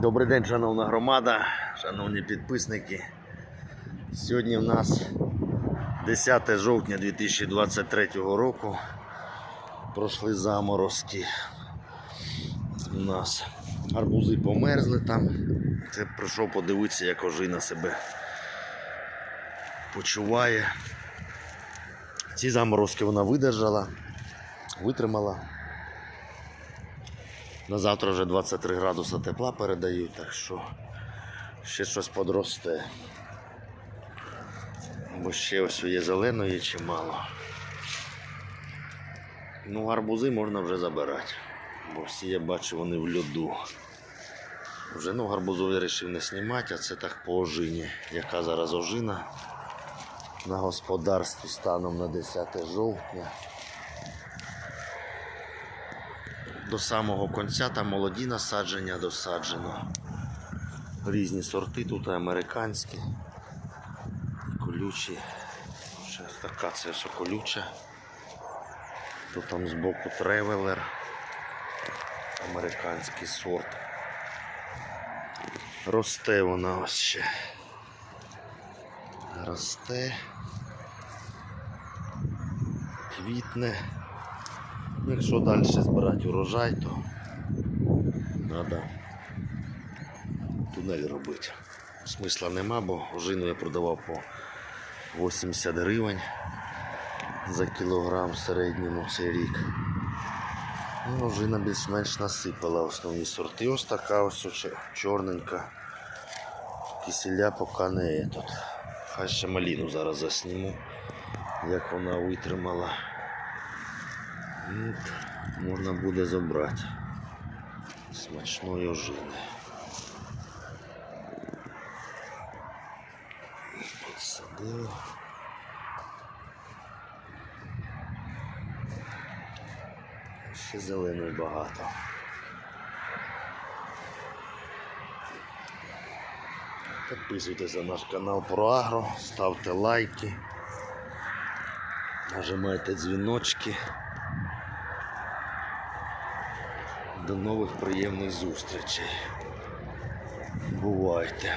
Добрий день, шановна громада, шановні підписники. Сьогодні в нас 10 жовтня 2023 року. Пройшли заморозки. У нас арбузи померзли там. Це прийшов подивитися, як ожина себе почуває. Ці заморозки вона видержала, витримала. На завтра вже 23 градуси тепла передають, так що ще щось подросте. Бо ще ось є зеленої чимало. Ну, гарбузи можна вже забирати. Бо всі я бачу, вони в льоду. Вже ну, гарбузу я вирішив не знімати, а це так по ожині. Яка зараз ожина на господарстві станом на 10 жовтня. До самого кінця там молоді насадження досаджено. Різні сорти тут американські, колючі. Ще така це що колюча. Тут там збоку тревелер. Американський сорт. Росте вона ось ще. Росте. Квітне. Якщо далі збирати урожай, то треба тунель робити. Смисла нема, бо ожину я продавав по 80 гривень за кілограм в середньому цей рік. Ну, ожина більш-менш насипала основні сорти. Ось така ось чор- чорненька. Киселя поки не є тут. Хай ще маліну зараз засніму, як вона витримала. От, можна буде забрати смачної ожини. Підсадили. Ще зеленої багато. Підписуйтесь на наш канал про агро, ставте лайки, нажимайте дзвіночки. До нових приємних зустрічей. Бувайте.